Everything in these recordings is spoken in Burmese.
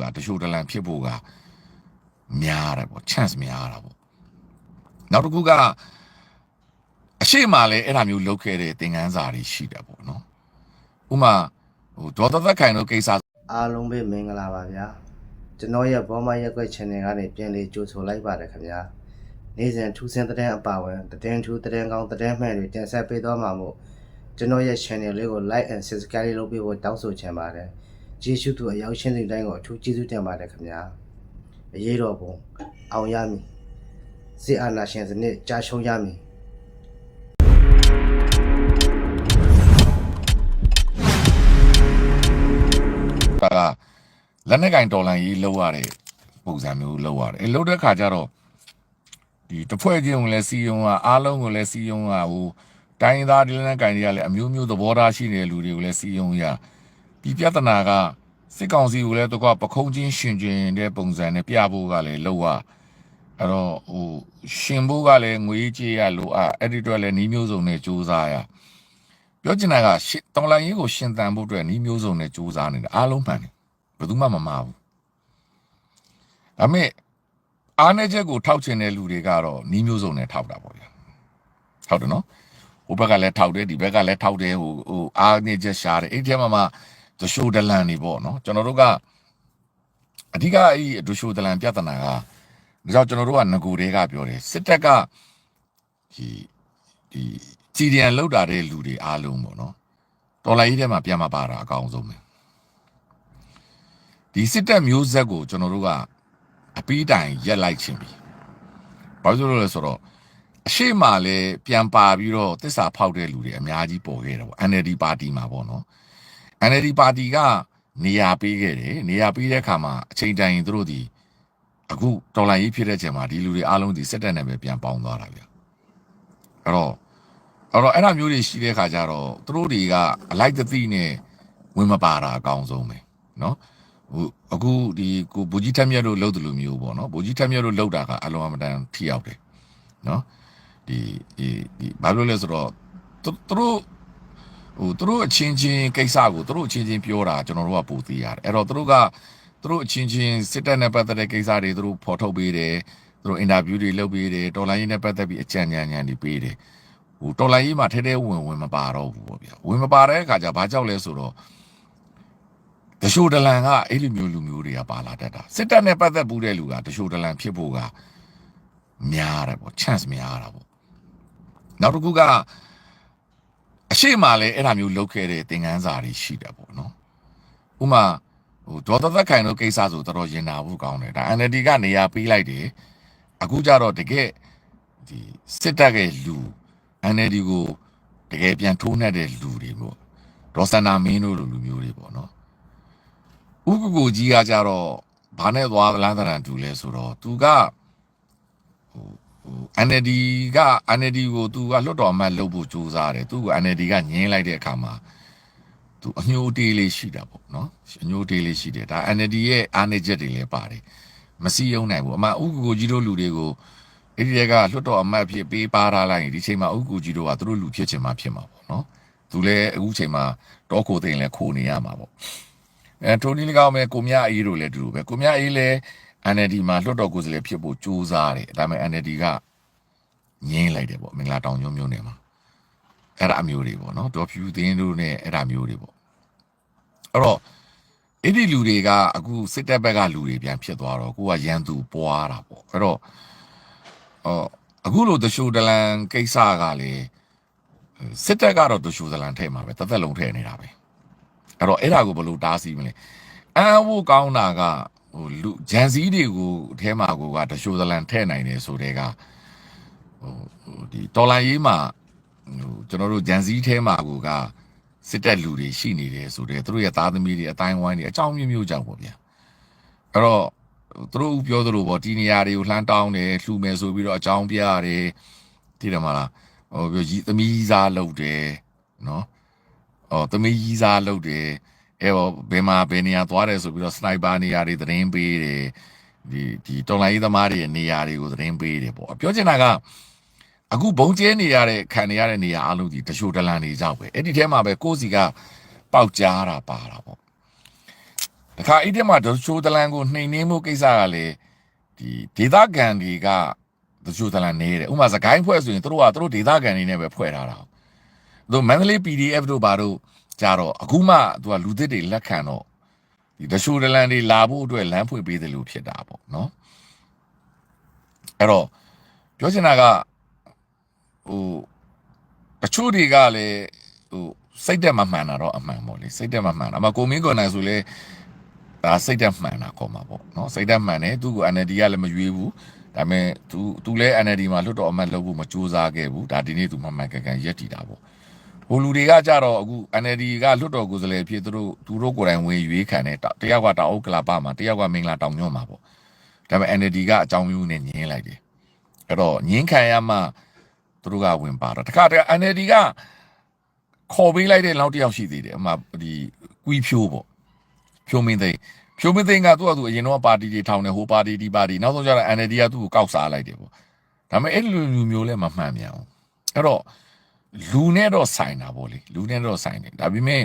ကတချို့တလန်ဖြစ်ဖို့ကများတယ်ပေါ့ chance များတာပေါ့နောက်တစ်ခုကအရှိမလဲအဲ့ဒါမျိုးလုပ်ခဲ့တဲ့သင်ခန်းစာတွေရှိတယ်ပေါ့နော်ဥပမာဟိုဒေါ်သက်သက်ခိုင်တို့ကိစ္စအားလုံးပဲမင်္ဂလာပါဗျာကျွန်တော်ရဲ့ဘောမရက်ွက် channel ကနေပြန်လေးကြိုဆိုလိုက်ပါတယ်ခင်ဗျာနေ့စဉ်ထူးဆန်းတဲ့အပါဝင်သတင်းထူးသတင်းကောင်းသတင်းမှန်တွေတင်ဆက်ပေးသွားမှာမို့ကျွန်တော်ရဲ့ channel လေးကို like and subscribe လုပ်ပေးဖို့တောင်းဆိုချင်ပါတယ် ကျေးဇူးသူအရောက်ရှင်းတဲ့တိုင်းကိုအထူးကျေးဇူးတင်ပါတယ်ခင်ဗျာအရေးတော်ပုံအောင်ရမည်စစ်အာဏာရှင်စနစ်ကြာရှုံးရမည်ကလက်နဲ့ကင်တော်လန်ရေးလောက်ရတဲ့ပုံစံမျိုးလောက်ရတယ်အဲလောက်တဲ့ခါကျတော့ဒီတစ်ဖွဲ့ချင်းကိုလည်းစီယုံကအားလုံးကိုလည်းစီယုံကဟိုတိုင်းရင်းသားဒီလက်နဲ့ကင်တွေကလည်းအမျိုးမျိုးသဘောထားရှိနေတဲ့လူတွေကိုလည်းစီယုံရ ဒီပြဿနာကစစ်ကောင်စီကိုလည်းတော့ပခုံးချင်းရှင်ကျင်တဲ့ပုံစံနဲ့ပြဖို့ကလည်းလောက်ရအဲ့တော့ဟိုရှင်ဖို့ကလည်းငွေကြေးရလို့อ่ะအဲ့ဒီတော့လည်းနှီးမျိုးစုံနဲ့စူးစမ်းရပြောချင်တာကရှင်တော်လိုင်းရေးကိုရှင်သန်ဖို့အတွက်နှီးမျိုးစုံနဲ့စူးစမ်းနေတာအားလုံးမှန်တယ်ဘယ်သူမှမမှားဘူးအမေအားနေချက်ကိုထောက်ချင်တဲ့လူတွေကတော့နီးမျိုးစုံနဲ့ထောက်တာပေါ့ဗျာဟုတ်တယ်နော်ဟိုဘက်ကလည်းထောက်တယ်ဒီဘက်ကလည်းထောက်တယ်ဟိုဟိုအားနေချက်ရှားတယ်အဲ့ဒီထဲမှာမှ ဒရှိုဒလန်နေပေါ့နော်ကျွန်တော်တို့ကအဓိကအဲ့ဒီဒရှိုဒလန်ပြဿနာကဒါကြောင့်ကျွန်တော်တို့ကငကူတွေကပြောတယ်စစ်တပ်ကဒီဒီစီဒီယန်လောက်တာတဲ့လူတွေအားလုံးပေါ့နော်တော်လိုင်းကြီးထဲမှာပြန်မပါတာအကောင်းဆုံးပဲဒီစစ်တပ်မျိုးဆက်ကိုကျွန်တော်တို့ကအပီးတိုင်ရက်လိုက်ခြင်းပြီ။ဘာလို့လဲဆိုတော့အရှိမလည်းပြန်ပါပြီးတော့တစ္ဆာဖောက်တဲ့လူတွေအများကြီးပေါ်ခဲ့တယ်ပေါ့ NLD ပါတီမှာပေါ့နော်။ NLD ပါတီကနေရာပေးခဲ့တယ်။နေရာပေးတဲ့အခါမှာအချိန်တိုင်းသူတို့ဒီအခုတော်လိုင်းကြီးဖြစ်တဲ့ချိန်မှာဒီလူတွေအားလုံးဒီစစ်တပ်နဲ့ပဲပြန်ပေါင်းသွားတာဗျ။အဲ့တော့အဲ့တော့အဲ့ဒါမျိုးတွေရှိတဲ့ခါကျတော့သူတို့တွေကအလိုက်တသိနဲ့ဝင်မပါတာအကောင်းဆုံးပဲနော်။ဟိုအခုဒီကိုဘူကြီးထက်မြက်တို့လှုပ်တယ်လို့မျိုးပေါ့နော်ဘူကြီးထက်မြက်တို့လှုပ်တာကအလုံးအမတန်ထိရောက်တယ်နော်ဒီဒီဒီဘာလို့လဲဆိုတော့သူသူတို့ ဟိုသူတို့အချင်းချင်းကိစ္စကိုသူတို့အချင်းချင်းပြောတာကျွန်တော်တို့ကပိုသိရတယ်အဲ့တော့သူတို့ကသူတို့အချင်းချင်းစစ်တပ်နဲ့ပတ်သက်တဲ့ကိစ္စတွေသူတို့ဖော်ထုတ်ပေးတယ်သူတို့အင်တာဗျူးတွေလုပ်ပေးတယ်တော်လိုင်းရေးနဲ့ပတ်သက်ပြီးအကြံဉာဏ်ဉာဏ်တွေပေးတယ်ဟိုတော်လိုင်းရေးမှာထဲထဲဝင်ဝင်မပါတော့ဘူးပေါ့ဗျာဝင်မပါတဲ့အခါကျဘာကြောက်လဲဆိုတော့တရှိုးတလန်ကအဲ့လိုမျိုးလူမျိုးတွေကပါလာတတ်တာစစ်တပ်နဲ့ပတ်သက်ဘူးတဲ့လူကတရှိုးတလန်ဖြစ်ဖို့ကများတယ်ပေါ့ chance များတာပေါ့နောက်တစ်ခုက အရှိမလဲအဲ့ဒါမျိုးလုပ်ခဲ့တဲ့သင်ခန်းစာတွေရှိတယ်ပေါ့နော်ဥပမာဟိုဒေါ်သက်သက်ခိုင်တို့ကိစ္စဆိုတော်တော်ရင်နာဖို့ကောင်းတယ်ဒါ NLD ကနေရာပေးလိုက်တယ်အခုကျတော့တကယ်ဒီစစ်တပ်ရဲ့လူ NLD ကိုတကယ်ပြန်ထိုးနှက်တဲ့လူတွေပေါ့ဒေါ်စန္နာမင်းတို့လိုလူမျိုးတွေပေါ့နော်ဥက္ကကိုကြီးကကြတော့ဘာနဲ့သွားလမ်းသဏ္ဍာန်တူလဲဆိုတော့သူကဟိုဟို NLD က NLD ကိုသူကလွတ်တော်အမတ်လုပ်ဖို့ကြိုးစားတယ်သူက NLD ကညင်းလိုက်တဲ့အခါမှာသူအညိုတေးလေးရှိတာပေါ့နော်အညိုတေးလေးရှိတယ်ဒါ NLD ရဲ့အားနေချက်တွေလည်းပါတယ်မစီယုံနိုင်ဘူးအမှဥက္ကကိုကြီးတို့လူတွေကိုအဲ့ဒီတည်းကလွတ်တော်အမတ်ဖြစ်ပေးပါထားလိုက်ရင်ဒီချိန်မှာဥက္ကကိုကြီးတို့ကသူတို့လူဖြစ်ချင်မှဖြစ်မှာပေါ့နော်သူလည်းအခုချိန်မှာတောခိုသိရင်လည်းခိုနေရမှာပေါ့အဲထိုနည်း၎င်းပဲကိုမြအေးတို့လည်းအတူတူပဲကိုမြအေးလည်း NLD မှာလွတ်တော်ကိုယ်စားလှယ်ဖြစ်ဖို့ကြိုးစားတယ်ဒါပေမဲ့ NLD ကငင်းလိုက်တယ်ပေါ့မင်္ဂလာတောင်ညွန့်မျိုးနယ်မှာအဲ့ဒါအမျိုးတွေပေါ့နော်ဒေါ်ဖြူသင်းတို့နဲ့အဲ့ဒါမျိုးတွေပေါ့အဲ့တော့အဲ့ဒီလူတွေကအခုစစ်တပ်ဘက်ကလူတွေပြန်ဖြစ်သွားတော့ကိုကရန်သူပွားတာပေါ့အဲ့တော့အော်အခုလိုတရှိုးတလန်ကိစ္စကလေစစ်တပ်ကတော့တရှိုးတလန်ထဲမှာပဲတစ်သက်လုံးထဲနေတာပဲအဲ့တော့အဲ့ဒါကိုဘယ်လိုတားဆီးမလဲအန်ဝကောင်းတာက ဟိုလူဂျန်စည်းတွေကိုအထဲမှာကိုကတရှိုးသလန်ထဲ့နိုင်တယ်ဆိုတဲ့ကဟိုဟိုဒီတော်လိုင်းရေးမှာဟိုကျွန်တော်တို့ဂျန်စည်းထဲမှာကိုကစစ်တက်လူတွေရှိနေတယ်ဆိုတဲ့သူတို့ရဲ့သားသမီးတွေအတိုင်းဝိုင်းတွေအကြောင်းမျိုးမျိုးကြောင့်ပေါ့ဗျာအဲ့တော့သူတို့ပြောသလိုပေါ့ဒီနေရာတွေကိုလှမ်းတောင်းတယ်လှူမယ်ဆိုပြီးတော့အကြောင်းပြရတယ်ဒီတယ်မလားဟိုပြောရီသမီးစားလုပ်တယ်နော်။အော်သမီးကြီးစားလုပ်တယ်။ အဲဘောဘယ်မှာဘယ်နေရာသွားတယ်ဆိုပြီးတော့စနိုက်ပါနေရာတွေသတင်းပေးတယ်။ဒီဒီတော်လိုင်းရေးသမားတွေရဲ့နေရာတွေကိုသတင်းပေးတယ်ပေါ့။ပြောချင်တာကအခုဘုံကျဲနေရတဲ့ခံနေရတဲ့နေရာအလုံးကြီးတချို့တလန်နေကြောက်ပဲ။အဲ့ဒီထဲမှာပဲကိုယ့်စီကပေါက်ကြားတာပါတာပေါ့။တခါအဲ့ဒီမှာဒချိုတလန်ကိုနှိမ်နှင်းမှုကိစ္စကလေဒီဒေသခံတွေကဒချိုတလန်နေတယ်ဥပမာစကိုင်းဖွဲ့ဆိုရင်တို့ကတို့ဒေသခံတွေနဲ့ပဲဖွဲ့ထားတာတို့မန္တလေး PDF တို့ဘာတို့ ကြတော့အခုမှသူကလူသစ်တွေလက်ခံတော့ဒီဒချိုတလန်တွေလာဖို့အတွက်လမ်းဖွင့်ပေးတယ်လို့ဖြစ်တာပေါ့နော်အဲ့တော့ပြောချင်တာကဟိုတချို့တွေကလည်းဟိုစိတ်တက်မမှန်တာတော့အမှန်ပေါ့လေစိတ်တက်မမှန်တာအမကိုမင်းကွန်နိုင်ဆိုလဲ ဒါစိတ်တက်မှန်တာခေါ်မှာပေါ့နော်စိတ်တက်မှန်တယ်သူက NLD ကလည်းမရွေးဘူးဒါပေမဲ့ तू तू လည်း NLD မှာလွတ်တော်အမတ်လုပ်ဖို့မကြိုးစားခဲ့ဘူးဒါဒီနေ့ तू မှန်မှန်ကန်ကန်ရက်တည်တာပေါ့ ဟိုလူတွေကကြတော့အခု NLD ကလွတ်တော်ကိုယ်စားလှယ်ဖြစ်သူတို့သူတို့ကိုယ်တိုင်ဝင်ရွေးခံတယ်တယောက်ကတောင်အုပ်ကလာပမှာတယောက်ကမင်္ဂလာတောင်ညွန့်မှာပေါ့ဒါပေမဲ့ NLD ကအကြောင်းမျိုးနဲ့ညင်းလိုက်တယ်အဲ့တော့ညင်းခံရမှသူတို့ကဝင်ပါတော့တခါတည်း NLD ကခေါ်ပေးလိုက်တဲ့လောက်တစ်ယောက်ရှိသေးတယ်အမှဒီကွီဖြိုးပေါ့ဖြိုးမင်းသိန်းဖြိုးမသိန်းကသူ့အတူအရင်တော့ပါတီတွေထောင်တယ်ဟိုပါတီဒီပါတီနောက်ဆုံးကျတော့ NLD ကသူ့ကိုကောက်စားလိုက်တယ်ပေါ့ဒါပေမဲ့အဲ့လိုလူမျိုးလည်းမမှန်မြန်အောင်အဲ့တော့ လူနဲ့တော့ဆိုင်တာပေါ့လေလူနဲ့တော့ဆိုင်တယ်ဒါပေမဲ့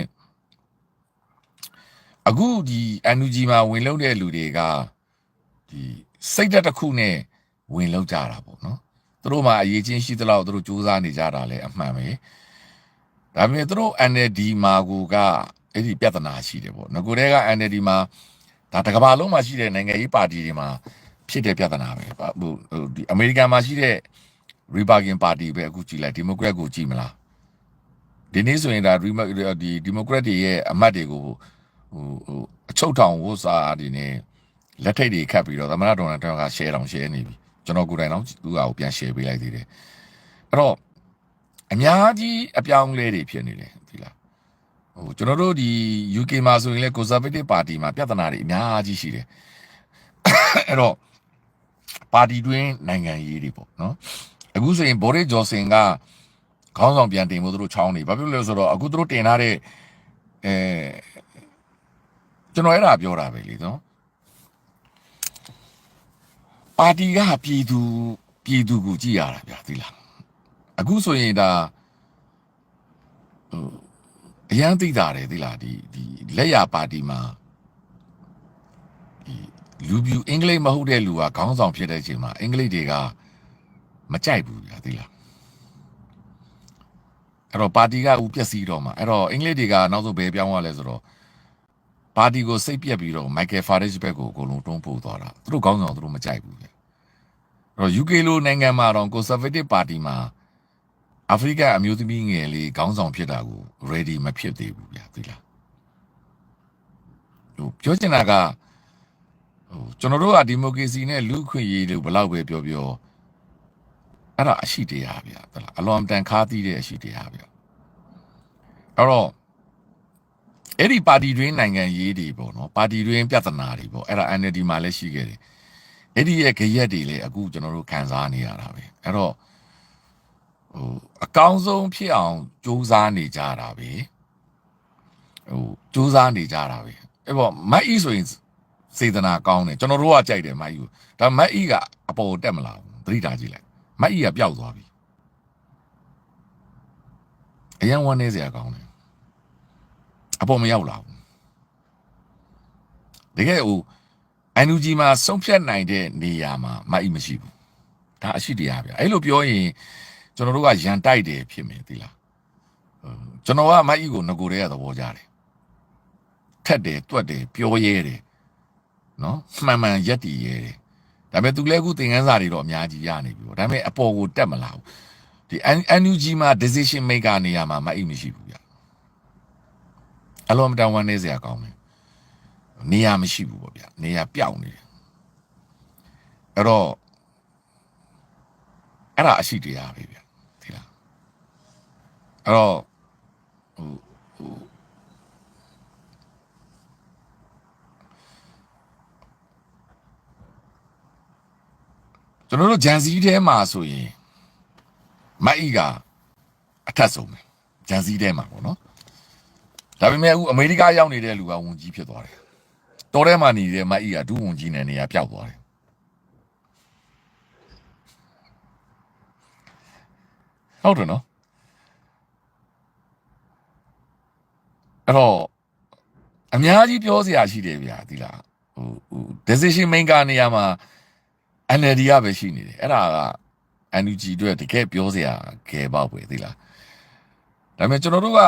အခုဒီ NUG မှာဝင်လုံးတဲ့လူတွေကဒီစိတ်ဓာတ်တစ်ခုနဲ့ဝင်လုံးကြတာပေါ့နော်သူတို့မှာအရေးချင်းရှိသလောက်သူတို့စူးစမ်းနေကြတာလည်းအမှန်ပဲဒါပေမဲ့သူတို့ NLD မှာကိုကအဲ့ဒီပြဿနာရှိတယ်ပေါ့ငကိုတဲက NLD မှာဒါတကဘာလုံးမှာရှိတဲ့နိုင်ငံရေးပါတီတွေမှာဖြစ်တဲ့ပြဿနာပဲဟိုဒီအမေရိကန်မှာရှိတဲ့ Republican Party ပဲအခုကြည့်လိုက် Democrat ကိုကြည့်မလားဒီနေ့ဆိုရင်ဒါဒီ Democrat တွေရဲ့အမတ်တွေကိုဟိုဟိုအချုပ်ထောင်ဝတ်စားတွေနဲ့လက်ထိတ်တွေခတ်ပြီးတော့သမ္မတဒေါ်နယ်ထရန့်က share တောင် share နေပြီကျွန်တော်ကိုယ်တိုင်တော့သူ့ဟာကိုပြန် share ပေးလိုက်သေးတယ်အဲ့တော့အများကြီးအပြောင်းအလဲတွေဖြစ်နေတယ်ဒီလားဟိုကျွန်တော်တို့ဒီ UK မှာဆိုရင်လေ Conservative Party မှာပြဿနာတွေအများကြီးရှိတယ်အဲ့တော့ပါတီတွင်းနိုင်ငံရေးတွေပေါ့နော် အခုဆိုရင် Boris Johnson ကခေါင်းဆောင်ပြန်တင်ဖို့သူတို့ချောင်းနေဘာဖြစ်လို့လဲဆိုတော့အခုသူတို့တင်ထားတဲ့အဲကျွန်တော်အဲ့ဒါပြောတာပဲလေနော်ပါတီကပြည်သူပြည်သူကိုကြည့်ရတာဗျာသိလားအခုဆိုရင်ဒါဟိုအရန်သိတာတယ်သိလားဒီဒီလက်ရပါတီမှာဒီလူပြူအင်္ဂလိပ်မဟုတ်တဲ့လူကခေါင်းဆောင်ဖြစ်တဲ့အချိန်မှာအင်္ဂလိပ်တွေက မကြိုက်ဘူးဗျာသိလားအဲ့တော့ပါတီကဦးပျက်စီးတော့မှာအဲ့တော့အင်္ဂလိပ်တွေကနောက်ဆုံးဘယ်ပြောင်းရလဲဆိုတော့ပါတီကိုစိတ်ပြက်ပြီးတော့မိုက်ကယ်ဖာရစ်ဘက်ကိုအကုန်လုံးတွန်းပို့သွားတာသူတို့ခေါင်းဆောင်သူတို့မကြိုက်ဘူးဗျအဲ့တော့ UK လိုနိုင်ငံမှာတော့ Conservative Party မှာအာဖရိကအမျိုးသမီးငယ်လေးခေါင်းဆောင်ဖြစ်တာကို ready မဖြစ်သေးဘူးဗျာသိလားဟိုပြောချင်တာကဟိုကျွန်တော်တို့ကဒီမိုကရေစီနဲ့လူ့အခွင့်အရေးလို့ဘယ်လောက်ပဲပြောပြော အဲ့ဒါအရှိတရားဗျာသလားအလွန်တန်ခါးသီးတဲ့အရှိတရားဗျာအဲ့တော့အဲ့ဒီပါတီတွင်းနိုင်ငံရေးတွေပေါ့နော်ပါတီတွင်းပြဿနာတွေပေါ့အဲ့ဒါ NLD မှာလည်းရှိခဲ့တယ်အဲ့ဒီရဲ့ကြရက်တွေလည်းအခုကျွန်တော်တို့ခံစားနေရတာပဲအဲ့တော့ဟိုအကောင်းဆုံးဖြစ်အောင်စူးစမ်းနေကြတာပဲဟိုစူးစမ်းနေကြတာပဲအဲ့ပေါ့မတ်အီဆိုရင်စေတနာကောင်းတယ်ကျွန်တော်တို့ကကြိုက်တယ်မတ်အီကိုဒါမတ်အီကအပေါ်တက်မလာဘူးသတိထားကြည့်လိုက် မတ်အီကပျောက်သွားပြီအရင်ဝမ်းနေစရာကောင်းတယ်အပေါ်မရောက်လာဘူးတကယ်ဟို NUG မှာဆုံးဖြတ်နိုင်တဲ့နေရာမှာမတ်အီမရှိဘူးဒါအရှိတရားဗျအဲ့လိုပြောရင်ကျွန်တော်တို့ကရန်တိုက်တယ်ဖြစ်မယ်သီလားကျွန်တော်ကမတ်အီကိုငကိုတွေကသဘောကျတယ်ထက်တယ်တွက်တယ်ပြောရဲတယ်နော်မှန်မှန်ရက်တည်ရဲတယ် ဒါပေမဲ့သူလည်းအခုသင်ခန်းစာတွေတော့အများကြီးရနေပြီပေါ့ဒါပေမဲ့အပေါ်ကိုတက်မလာဘူးဒီ NUG မှာ decision maker နေရာမှာမအိမရှိဘူးဗျအလုံးမတန်ဝန်နေစရာကောင်းတယ်နေရာမရှိဘူးပေါ့ဗျနေရာပျောက်နေတယ်အဲ့တော့အဲ့ဒါအရှိတရားပဲဗျဒီလားအဲ့တော့ဟိုဟို ကျွန်တော်တို့ဂျန်စီထဲမှာဆိုရင်မတ်အီကအထက်ဆုံးပဲဂျန်စီထဲမှာပေါ့နော်ဒါပေမဲ့အခုအမေရိကရောက်နေတဲ့လူကဝန်ကြီးဖြစ်သွားတယ်တော်ထဲမှာနေတဲ့မတ်အီကဒုဝန်ကြီးနဲ့နေရာပျောက်သွားတယ်ဟုတ်တယ်နော်အဲ့တော့အများကြီးပြောစရာရှိတယ်ဗျာဒီလားဟိုဟို decision maker နေရာမှာ NLD ကပဲရှိနေတယ်အဲ့ဒါက NUG အတွက်တကယ်ပြောစရာကဲပေါ့ပဲဒီလားဒါပေမဲ့ကျွန်တော်တို့က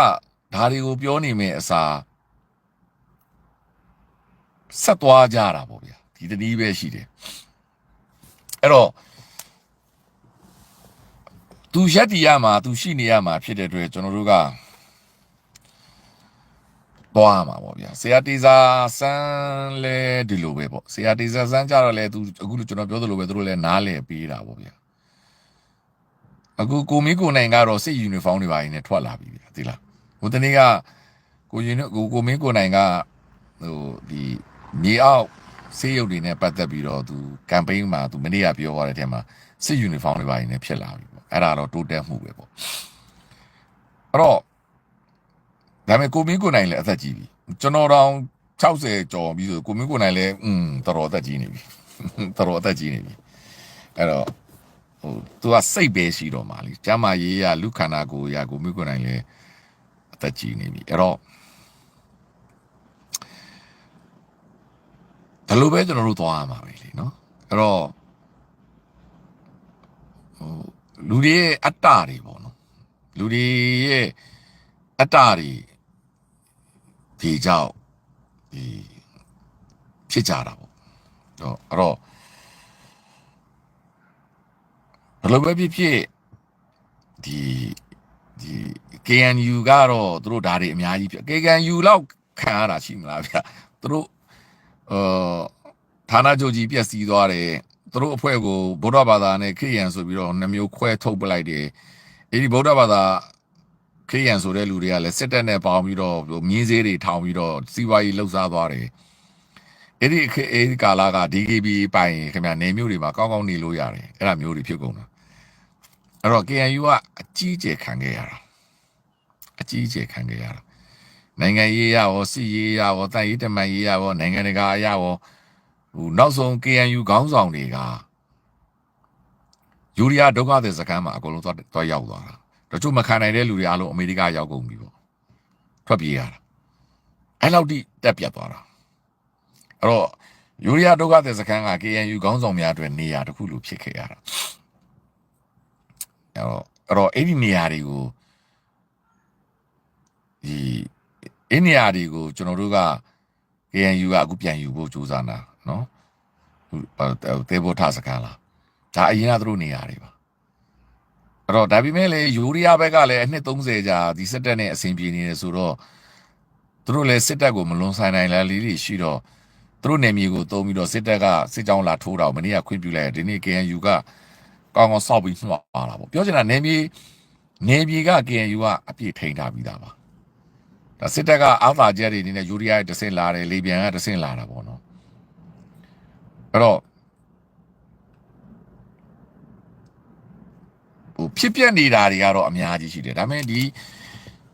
ဒါတွေကိုပြောနေမယ်အစားဆက်သွားကြတာပေါ့ဗျာဒီတနည်းပဲရှိတယ်အဲ့တော့သူရက်တီရမှာသူရှိနေရမှာဖြစ်တဲ့အတွက်ကျွန်တော်တို့က သွားမှာပေါ့ဗျာဆရာတေဇာစမ်းလဲဒီလိုပဲပေါ့ဆရာတေဇာစမ်းကြတော့လဲသူအခုလိုကျွန်တော်ပြောသလိုပဲသူတို့လဲနားလဲပေးတာပေါ့ဗျာအခုကိုမီကိုနိုင်ကတော့စစ်ယူနီဖောင်းတွေပါရင်နဲ့ထွက်လာပြီဗျာသိလားဟိုတနေ့ကကိုရင်ကိုကိုမင်းကိုနိုင်ကဟိုဒီမြေအောက်စေးရုပ်တွေနဲ့ပတ်သက်ပြီးတော့သူကမ်ပိန်းမှာသူမနေ့ကပြောသွားတဲ့အထက်မှာစစ်ယူနီဖောင်းတွေပါရင်နဲ့ဖြစ်လာပြီပေါ့အဲ့ဒါတော့တိုးတက်မှုပဲပေါ့အဲ့တော့ ဒါပေမဲ့ကိုမင်းကိုနိုင်လည်းအသက်ကြီးပြီကျွန်တော်တောင်60ကျော်ပြီးဆိုကိုမင်းကိုနိုင်လည်းอืมတော်တော်အသက်ကြီးနေပြီတော်တော်အသက်ကြီးနေပြီအဲ့တော့ဟိုသူကစိတ်ပဲရှိတော့မှလीကျမ်းမာရေးရလူခန္ဓာကိုယ်ရကိုမင်းကိုနိုင်လည်းအသက်ကြီးနေပြီအဲ့တော့ဒါလိုပဲကျွန်တော်တို့သွားရမှာပဲလေနော်အဲ့တော့ဟိုလူတွေရဲ့အတ္တတွေပေါ့နော်လူတွေရဲ့အတ္တတွေ ဒီကြောင့်ဒီဖြစ်ကြတာပေါ့တော့အဲ့တော့ဘယ်လိုပဲဖြစ်ဖြစ်ဒီဒီ KNU ကတော့သူတို့ဓာတ်တွေအများကြီးဖြစ် KNU လောက်ခံရတာရှိမလားဗျသူတို့အာဌာနချုပ်ကြီးပြက်စီးသွားတယ်သူတို့အဖွဲ့ကိုဗုဒ္ဓဘာသာနဲ့ခရစ်ယာန်ဆိုပြီးတော့နှမျိုးခွဲထုတ်ပလိုက်တယ်အဲ့ဒီဗုဒ္ဓဘာသာ ခရစ်ယာန်ဆိုတဲ့လူတွေကလည်းစစ်တပ်နဲ့ပေါင်းပြီးတော့မြင်းစေးတွေထောင်ပြီးတော့စီးပွားရေးလှုပ်ရှားသွားတယ်အဲ့ဒီအခအဲ့ဒီကာလာက DKB ပိုင်ခင်ဗျာနေမျိုးတွေမှာကောင်းကောင်းနေလို့ရတယ်အဲ့ဒါမျိုးတွေဖြစ်ကုန်တာအဲ့တော့ KNU ကအကြီးအကျယ်ခံခဲ့ရတာအကြီးအကျယ်ခံခဲ့ရတာနိုင်ငံရေးရရောစစ်ရေးရရောတိုက်ရေးတမန်ရေးရရောနိုင်ငံတကာအရရောဟိုနောက်ဆုံး KNU ခေါင်းဆောင်တွေကယူရီးယားဒုက္ခသည်စခန်းမှာအကုန်လုံးသွားသွားရောက်သွားတာ တချို့မခံနိုင်တဲ့လူတွေအားလုံးအမေရိကရောက်ကုန်ပြီပေါ့ထွက်ပြေးရတာအဲ့လောက်ထိတက်ပြတ်သွားတာအဲ့တော့ယူရီးယားဒုက္ခသည်စခန်းက KNU ခေါင်းဆောင်များအတွက်နေရာတစ်ခုလိုဖြစ်ခဲ့ရတာအဲ့တော့အဲ့တော့အဲ့ဒီနေရာတွေကိုဒီအဲ့နေရာတွေကိုကျွန်တော်တို့က KNU ကအခုပြန်ယူဖို့ကြိုးစားတာနော်တေဘောထစကန်လားဒါအရင်ကသူတို့နေရာတွေပါ အဲ့တော့ဒါပေမဲ့လေယူရီးယားဘက်ကလည်းအနှစ်30ကြာဒီစစ်တပ်နဲ့အဆင်ပြေနေတယ်ဆိုတော့သူတို့လည်းစစ်တပ်ကိုမလွန်ဆိုင်နိုင်လားလေးတွေရှိတော့သူတို့နေမြေကိုတုံးပြီးတော့စစ်တပ်ကစစ်ကြောင်းလာထိုးတာကိုမနေ့ကခွင့်ပြုလိုက်တယ်ဒီနေ့ KNU ကကောင်းကောင်းစောက်ပြီးနှောက်ပါလာပေါ့ပြောချင်တာနေမြေနေမြေက KNU ကအပြည့်ထိန်ထားပြီးသားပါဒါစစ်တပ်ကအာသာကျက်တွေအနေနဲ့ယူရီးယားရဲ့တဆင့်လာတယ်လေပြန်ကတဆင့်လာတာပေါ့နော်အဲ့တော့ ဟိုဖြစ်ပြက်နေတာတွေကတော့အများကြီးရှိတယ်ဒါပေမဲ့ဒီ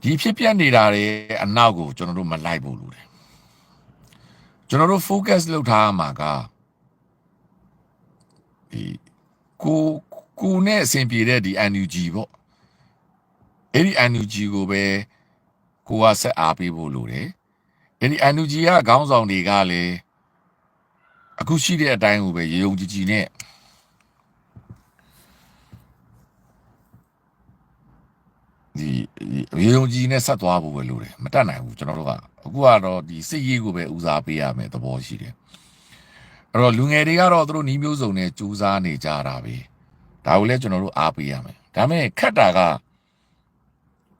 ဒီဖြစ်ပြက်နေတာတွေအနောက်ကိုကျွန်တော်တို့မလိုက်ဘူးလို့တယ်ကျွန်တော်တို့ focus လုပ်ထားမှာကဒီကိုကိုနဲ့အဆင်ပြေတဲ့ဒီ NUG ပေါ့အဲ့ဒီ NUG ကိုပဲကိုကဆက်အားပေးဖို့လိုတယ်အဲ့ဒီ NUG ကခေါင်းဆောင်တွေကလည်းအခုရှိတဲ့အတိုင်းကိုပဲရေုံကြည်ကြည်နဲ့ဒီ ရေုံကြည်နဲ့ဆက်သွားဖို့ပဲလိုတယ်မတတ်နိုင်ဘူးကျွန်တော်တို့ကအခုကတော့ဒီစစ်ရေးကိုပဲဦးစားပေးရမယ်သဘောရှိတယ်အဲ့တော့လူငယ်တွေကတော့သူတို့နှီးမျိုးစုံနဲ့စူးစမ်းနေကြတာပဲဒါကိုလည်းကျွန်တော်တို့အားပေးရမယ်ဒါပေမဲ့ခက်တာက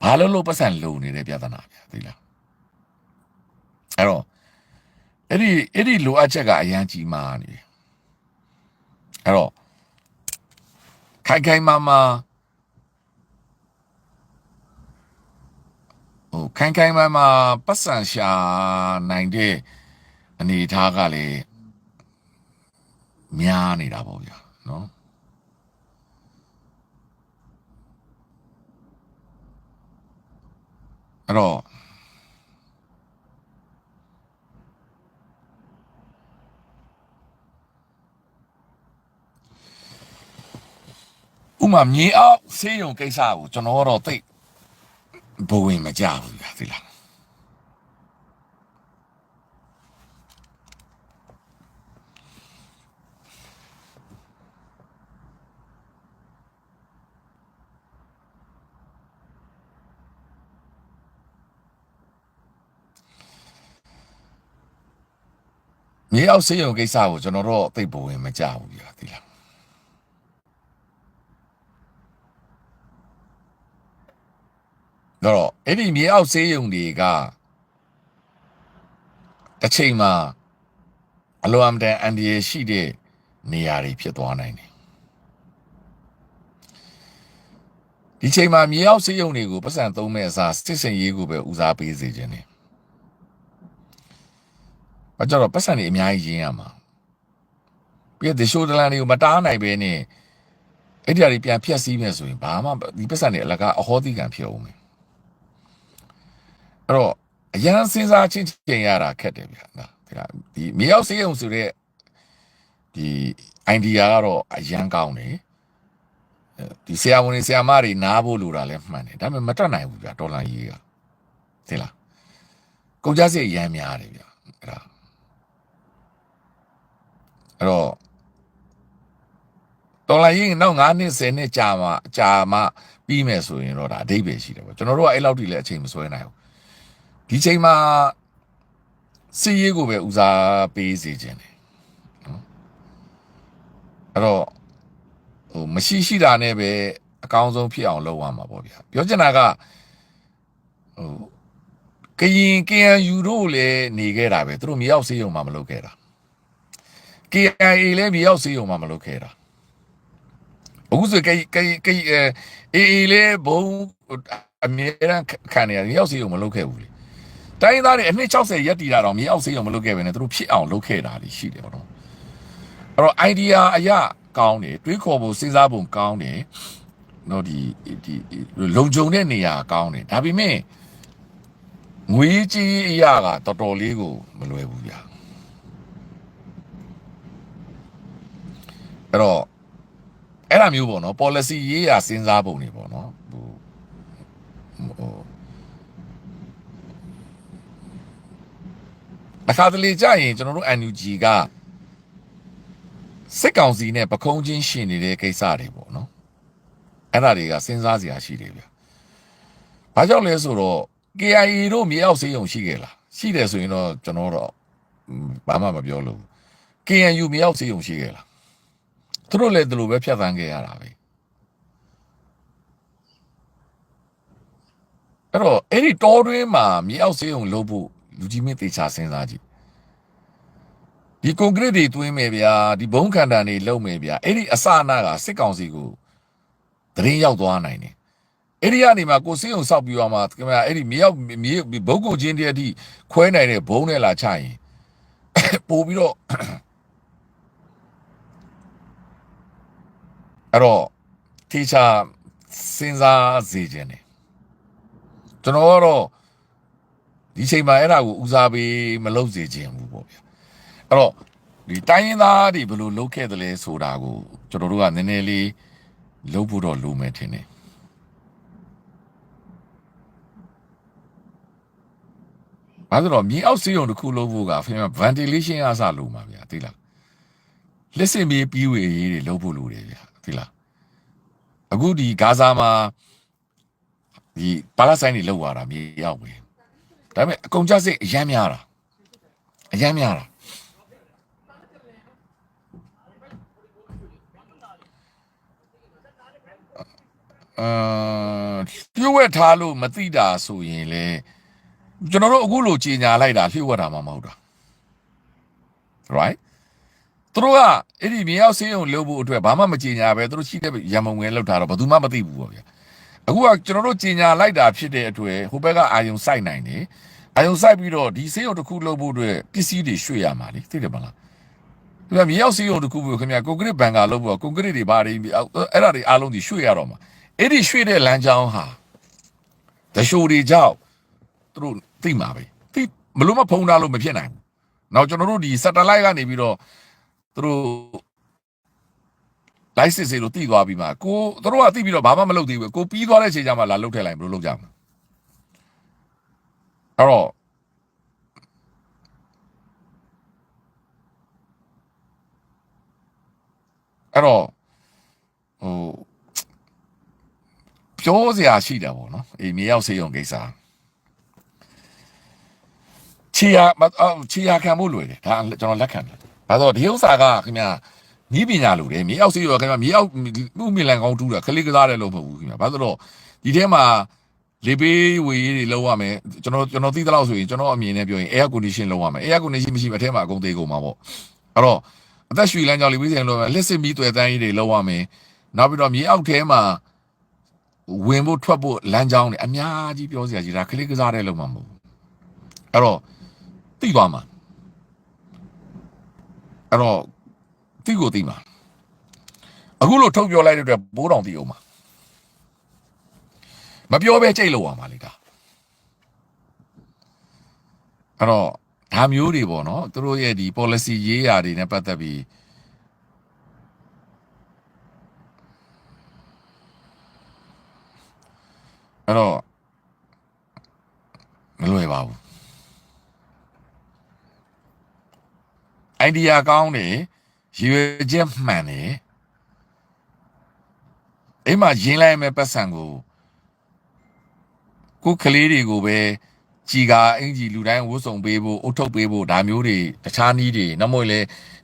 ဘာလို့လို့ပတ်စံလုံနေတဲ့ပြဿနာဗျာသိလားအဲ့တော့အဲ့ဒီအဲ့ဒီလိုအပ်ချက်ကအရန်ကြီးမာနေတယ်အဲ့တော့ခိုင်ခိုင်မာမာ ဟိုခိုင်ခိုင်မာမာပတ်စံရှာနိုင်တဲ့အနေအထားကလည်းများနေတာပေါ့ဗျာနော်အဲ့တော့ဥမာမြေအောက်ဆေးရုံကိစ္စကိုကျွန်တော်တော့သိဘဝင်မကြဘူးဗျာသိ 不为么嫁出去？对了，你要是有给啥，我就能说对不为么嫁出？对了。 တော်တို့သိပ်ဘဝင်မကြဘူးဗျာသိလားတော့အဲ့ဒီမြေအောက်ဆေးရုံတွေကတစ်ချိန်မှာအလွန်အမတန်အန်ဒီရရှိတဲ့နေရာတွေဖြစ်သွားနိုင်တယ်ဒီချိန်မှာမြေအောက်ဆေးရုံတွေကိုပတ်စံသုံးမဲ့အစားစစ်စင်ရေးကိုပဲဦးစားပေးစေခြင်းတယ်ဘာကြောင့်တော့ပတ်စံတွေအများကြီးရင်းရမှာပြီးတော့ဒီရှိုးဒလန်တွေကိုမတားနိုင်ပဲနဲ့အဲ့ဒီအရာတွေပြန်ဖြတ်စည်းမယ်ဆိုရင်ဘာမှဒီပတ်စံတွေအလကားအဟောတိကံဖြစ်အောင်မယ် အဲ့တော့အရန်စဉ်းစားချင်းချင်းရတာခက်တယ်ဗျာနော်ဒီကဒီမြေအောက်ဆေးရုံဆိုတဲ့ဒီ idea ကတော့အရန်ကောင်းတယ်ဒီဆရာဝန်တွေဆရာမတွေနားဖို့လိုတာလည်းမှန်တယ်ဒါပေမဲ့မတက်နိုင်ဘူးဗျာဒေါ်လာကြီးကသိလားကုန်ကြစရိတ်အရန်များတယ်ဗျာအဲ့ဒါအဲ့တော့တော်လိုင်းရင်နောက်9နှစ်10နှစ်ကြာမှကြာမှပြီးမယ်ဆိုရင်တော့ဒါအဓိပ္ပာယ်ရှိတယ်ပေါ့ကျွန်တော်တို့ကအဲ့လောက်ထိလည်းအချိန်မဆွဲနိုင်ဘူး ဒီချိန်မှာစီးရေးကိုပဲဦးစားပေးစေခြင်းတယ်နော်အဲ့တော့ဟိုမရှိရှိတာနဲ့ပဲအကောင်းဆုံးဖြစ်အောင်လုပ်ရမှာပေါ့ဗျာပြောချင်တာကဟိုကရင် KNU တို့လည်းနေခဲ့တာပဲသူတို့မြေရောက်စေးရုံမှမလုပ်ခဲ့တာ KIA လည်းမြေရောက်စေးရုံမှမလုပ်ခဲ့တာအခုဆိုကေကေကေအေအေလည်းဘုံအမြဲတမ်းခံနေရမြေရောက်စေးရုံမလုပ်ခဲ့ဘူးလေ တိုင်းရင်းသားတွေအနှစ်60ရက်တည်တာတော့မြေအောက်စေးရုံမလုပ်ခဲ့ပဲနဲ့သူတို့ဖြစ်အောင်လုပ်ခဲ့တာရှိတယ်ပေါ့နော်အဲ့တော့ idea အရာကောင်းတယ်တွေးခေါ်ဖို့စဉ်းစားဖို့ကောင်းတယ်နော်ဒီဒီလုံခြုံတဲ့နေရာကောင်းတယ်ဒါပေမဲ့ငွေကြီးအရာကတော်တော်လေးကိုမလွယ်ဘူးဗျာအဲ့တော့အဲ့လိုမျိုးပေါ့နော် policy ရေးရာစဉ်းစားပုံတွေပေါ့နော်ဟို ဟိုအခါတလေကြာရင်ကျွန်တော်တို့ NUG ကစစ်ကောင်စီနဲ့ပခုံးချင်းရှင်နေတဲ့ကိစ္စတွေပေါ့နော်အဲ့ဒါတွေကစဉ်းစားစရာရှိတယ်ဗျ။ဘာကြောင့်လဲဆိုတော့ KIA တို့မြေအောက်စေးုံရှိခဲ့လားရှိတယ်ဆိုရင်တော့ကျွန်တော်တော့ဘာမှမပြောလို့ KNU မြေအောက်စေးုံရှိခဲ့လားသူတို့လည်းဒီလိုပဲဖြတ်သန်းခဲ့ရတာပဲအဲ့တော့အဲ့ဒီတောတွင်းမှာမြေအောက်စေးုံလုပ်ဖို့ လူကြီးမင်းတေချာစဉ်းစားကြည့်ဒီကွန်ကရစ်တွေတွင်းမယ်ဗျာဒီဘုံခန္ဓာတွေလုံမယ်ဗျာအဲ့ဒီအစအနာကစစ်ကောင်စီကိုတရင်ရောက်သွားနိုင်တယ်အဲ့ဒီကနေမှကိုစင်းုံဆောက်ပြီးတော့မှခင်ဗျာအဲ့ဒီမြေရောက်မြေဘုံကုန်ချင်းတည်းအထိခွဲနိုင်တဲ့ဘုံနဲ့လာချရင်ပို့ပြီးတော့အဲ့တော့တေချာစဉ်းစားစေခြင်းတယ်ကျွန်တော်ကတော့ ဒီချိန်မှာအဲ့ဒါကိုဦးစားပေးမလုပ်စေခြင်းဘူးပေါ့ဗျာအဲ့တော့ဒီတိုင်းရင်းသားတွေဘယ်လိုလုပ်ခဲ့တယ်လဲဆိုတာကိုကျွန်တော်တို့ကနည်းနည်းလေးလုပ်ဖို့တော့လိုမယ်ထင်တယ်ဘာလို့တော့မြေအောက်စီးရုံတစ်ခုလုပ်ဖို့ကဖင်မ ventilation အစလုပ်မှာဗျာသိလားလက်စင်မြေပြီးဝေရေးတွေလုပ်ဖို့လိုတယ်ဗျာသိလားအခုဒီဂါဇာမှာဒီပါလက်ဆိုင်တွေလောက်ရတာမြေရောက်ပဲ ဒါပေမဲ့အကုန်ကြစိတ်အယမ်းများတာအယမ်းများတာအာပြုတ်ဝက်ထားလို့မသိတာဆိုရင်လေကျွန်တော်တို့အခုလိုကြီးညာလိုက်တာလျှို့ဝက်တာမှမဟုတ်တာ right သူတို့ကအဲ့ဒီမြေရောက်စင်းုံလုပ်ဖို့အတွက်ဘာမှမကြီးညာပဲသူတို့ရှိတဲ့ရံမုံငယ်လောက်တာတော့ဘယ်သူမှမသိဘူးပေါ့ဗျာ အခုကကျွန်တော်တို့ကြီးညာလိုက်တာဖြစ်တဲ့အတွက်ဟိုဘက်ကအာယုံစိုက်နိုင်တယ်အာယုံစိုက်ပြီးတော့ဒီစင်းုံတစ်ခုလုပ်ဖို့အတွက်ပစ္စည်းတွေရွှေ့ရမှာလေသိတယ်မလားဒီကမြေရောက်စင်းုံတစ်ခုဖို့ခင်ဗျာကွန်ကရစ်ဘန်ကာလုပ်ဖို့ကွန်ကရစ်တွေဘာတွေအဲ့ဒါတွေအားလုံးဒီရွှေ့ရတော့မှာအဲ့ဒီရွှေ့တဲ့လမ်းကြောင်းဟာတရှိုးတွေကြောင့်သူတို့သိမှာပဲသိမလို့မဖုံးတာလို့မဖြစ်နိုင်ဘူးနောက်ကျွန်တော်တို့ဒီ satellite ကနေပြီးတော့သူတို့ license တွေလို့တည်သွားပြီးမှကိုသူတို့ကတည်ပြီးတော့ဘာမှမလုပ်သေးဘူးကိုပြီးသွားတဲ့အချိန်ကျမှလာလုတ်ထည့်လိုက်ဘယ်လိုလုပ်ကြမလဲအဲ့တော့အဲ့တော့ဟိုပြောစရာရှိတယ်ပေါ့နော်အေးမြေရောက်စေးရုံကိစ္စချခြေရမအော်ခြေရခံဖို့လွယ်တယ်ဒါကျွန်တော်လက်ခံတယ်ဒါဆိုဒီဥစ္စာကခင်ဗျာ နီးပညာလိုတယ်မြေအောက်စီးရောခင်ဗျာမြေအောက်မှုမီလန်ကောင်းတူးတာခလေးကစားတယ်လို့မဟုတ်ဘူးခင်ဗျာဘာလို့လဲဆိုတော့ဒီထဲမှာလေပေးဝေရေးတွေလုံးရမယ်ကျွန်တော်ကျွန်တော်သိသလောက်ဆိုရင်ကျွန်တော်အမြင်နဲ့ပြောရင် air condition လုံးရမယ် air condition မရှိမအထဲမှာအကုန်သေးကုန်မှာပေါ့အဲ့တော့အသက်ရှူလမ်းကြောင်းလေပေးဆိုင်လုံးရမယ်လက်စစ်မီးတွေ့တန်းကြီးတွေလုံးရမယ်နောက်ပြီးတော့မြေအောက်ထဲမှာဝင်ဖို့ထွက်ဖို့လမ်းကြောင်းတွေအများကြီးပြောစရာကြီးဒါခလေးကစားတဲ့လုံးမှာမဟုတ်ဘူးအဲ့တော့သိသွားမှာအဲ့တော့ သိကိုသိမှာအခုလို့ထုတ်ပြောလိုက်တဲ့အတွက်ဘိုးတော်သိအောင်မှာမပြောဘဲကြိတ်လို့ရမှာလေဒါအဲ့တော့ဒါမျိုးတွေပေါ့နော်သူတို့ရဲ့ဒီ policy ရေးရာတွေနဲ့ပတ်သက်ပြီးအဲ့တော့မလွယ်ပါဘူးအိုင်ဒီယာ ကောင်းတယ်ရွေချက်မှန်တယ်အိမ်မှာရင်းလိုက်မဲ့ပတ်စံကိုကိုယ်ကလေးတွေကိုပဲကြည်ကအင်ကြီးလူတိုင်းဝတ်စုံပေးဖို့အုတ်ထုတ်ပေးဖို့ဒါမျိုးတွေတခြားနည်းတွေနောက်မို့လဲ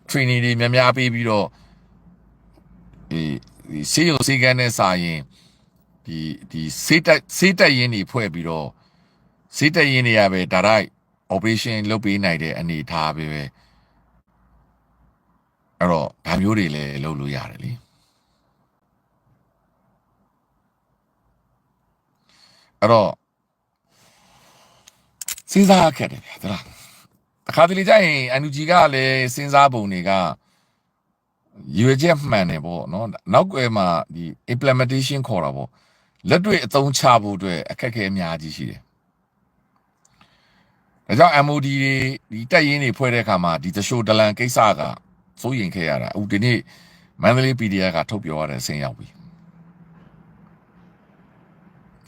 training တွေများများပေးပြီးတော့ဒီဒီစေရုံစေကန်းနဲ့စာရင်ဒီဒီစေးတက်စေးတက်ရင်းတွေဖွဲ့ပြီးတော့စေးတက်ရင်းတွေကပဲဒါရိုက် operation လုပ်ပေးနိုင်တဲ့အနေအထားပဲပဲ အဲ့တော့ဒါမျိုးတွေလည်းလုပ်လို့ရတယ်လေအဲ့တော့စဉ်းစားခဲ့တယ်ဗျာဒါလားတခါတလေကျရင်အန်ယူဂျီကလည်းစဉ်းစားပုံတွေကရွေချက်မှန်တယ်ပေါ့နော်နောက်ွယ်မှာဒီ implementation ခေါ်တာပေါ့လက်တွေ့အသုံးချဖို့အတွက်အခက်အခဲအများကြီးရှိတယ်ဒါကြောင့် MOD တွေဒီတက်ရင်းတွေဖွဲ့တဲ့အခါမှာဒီတရှိုဒလန်ကိစ္စက စိုးရင်ခဲ့ရတာအခုဒီနေ့မန္တလေး PDF ကထုတ်ပြောရတဲ့အဆင့်ရောက်ပြီ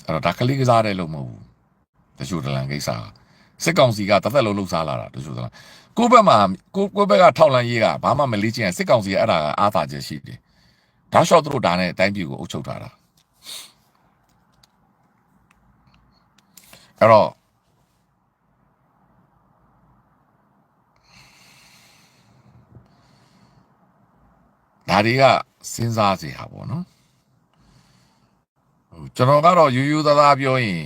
အဲ့တော့ဒါကလေးကစားတယ်လို့မဟုတ်ဘူးတချို့တလန်ကိစ္စစစ်ကောင်စီကတစ်သက်လုံးလှုပ်ရှားလာတာတချို့တလန်ကိုယ့်ဘက်မှာကိုကိုယ့်ဘက်ကထောက်လန့်ရေးကဘာမှမလေးချင်စစ်ကောင်စီကအဲ့ဒါကအားသာချက်ရှိတယ်ဒါရှော့သူတို့ဒါနဲ့အတိုင်းပြည်ကိုအုပ်ချုပ်ထားတာအဲ့တော့ ဒါတွေကစဉ်းစားစရာပေါ့နော်ဟိုကျွန်တော်ကတော့ယူယူသားသားပြောရင်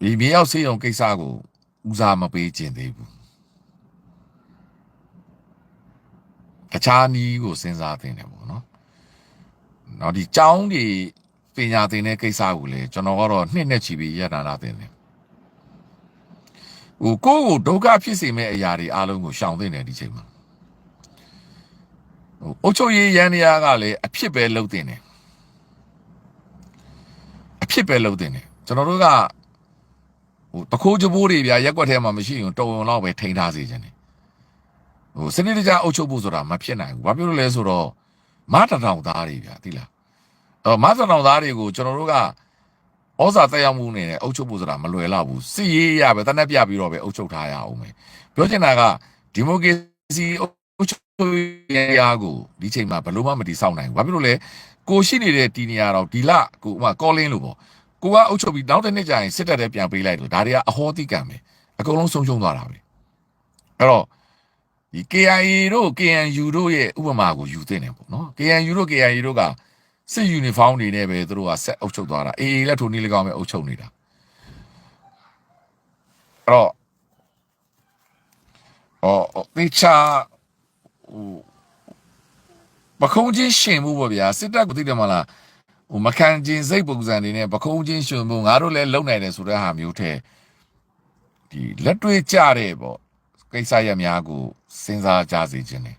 ဒီမြေရောက်စေးရုံကိစ္စကိုဦးစားမပေးခြင်းသေးဘူးတခြားနီးကိုစဉ်းစားသင့်တယ်ပေါ့နော်။နောက်ဒီចောင်းဒီပညာသင်တဲ့ကိစ္စကိုလည်းကျွန်တော်ကတော့နှစ်နဲ့ချီပြီးရတာလာသင်တယ်။ဟိုကိုယ့်ကိုဒုက္ခဖြစ်စေမဲ့အရာတွေအားလုံးကိုရှောင်သင့်တယ်ဒီချိန်မှာ။ဟို အုတ်ချုပ်ရေးရန်တရားကလည်းအဖြစ်ပဲလုပ်တင်တယ်။အဖြစ်ပဲလုပ်တင်တယ်။ကျွန်တော်တို့ကဟိုတခိုးကြဘိုးတွေဗျာရက်ွက်ထဲမှာမရှိရင်တုံုံလောက်ပဲထိန်းထားစေခြင်းတယ်ဟိုစနစ်တကျအုပ်ချုပ်ဖို့ဆိုတာမဖြစ်နိုင်ဘူးဘာဖြစ်လို့လဲဆိုတော့မတထောင်သားတွေဗျာသိလားအော်မတထောင်သားတွေကိုကျွန်တော်တို့ကဩဇာတက်ရောက်မှုနေနဲ့အုပ်ချုပ်ဖို့ဆိုတာမလွယ်တော့ဘူးစစ်ရေးရပဲတနက်ပြပြီးတော့ပဲအုပ်ချုပ်ထားရအောင်ပဲပြောချင်တာကဒီမိုကရေစီ အုပ်ချုပ်ရေးရာကိုဒီချိန်မှာဘယ်လို့မှမတည်ဆောက်နိုင်ဘူးဘာဖြစ်လို့လဲကိုရှိနေတဲ့တီနေရာတော့ဒီလကိုဥမာကောလင်းလို့ပေါ့ကိုကအုပ်ချုပ်ပြီးနောက်တစ်နှစ်ကြာရင်စစ်တပ်တဲ့ပြန်ပေးလိုက်လို့ဒါတွေကအဟောတိကံပဲအကုန်လုံးဆုံးရှုံးသွားတာပဲအဲ့တော့ဒီ KIA တို့ KNU တို့ရဲ့ဥပမာကိုယူသင့်တယ်ပေါ့နော် KNU တို့ KIA တို့ကစစ်ယူနီဖောင်းတွေနဲ့ပဲသူတို့ကဆက်အုပ်ချုပ်သွားတာ AA လက်ထိုးနေလကောင်းပဲအုပ်ချုပ်နေတာအဲ့တော့အော်တေချာ ဟိုပခုံးချင်းရှင်မှုပေါ့ဗျာစစ်တပ်ကိုသိတယ်မလားဟိုမခံချင်းစိတ်ပုံစံတွေနဲ့ပခုံးချင်းရှင်မှုငါတို့လည်းလုံနိုင်တယ်ဆိုတဲ့ဟာမျိုးထဲဒီလက်တွေ့ကြတဲ့ပေါ့ကိစ္စရများကိုစဉ်းစားကြစေခြင်း ਨੇ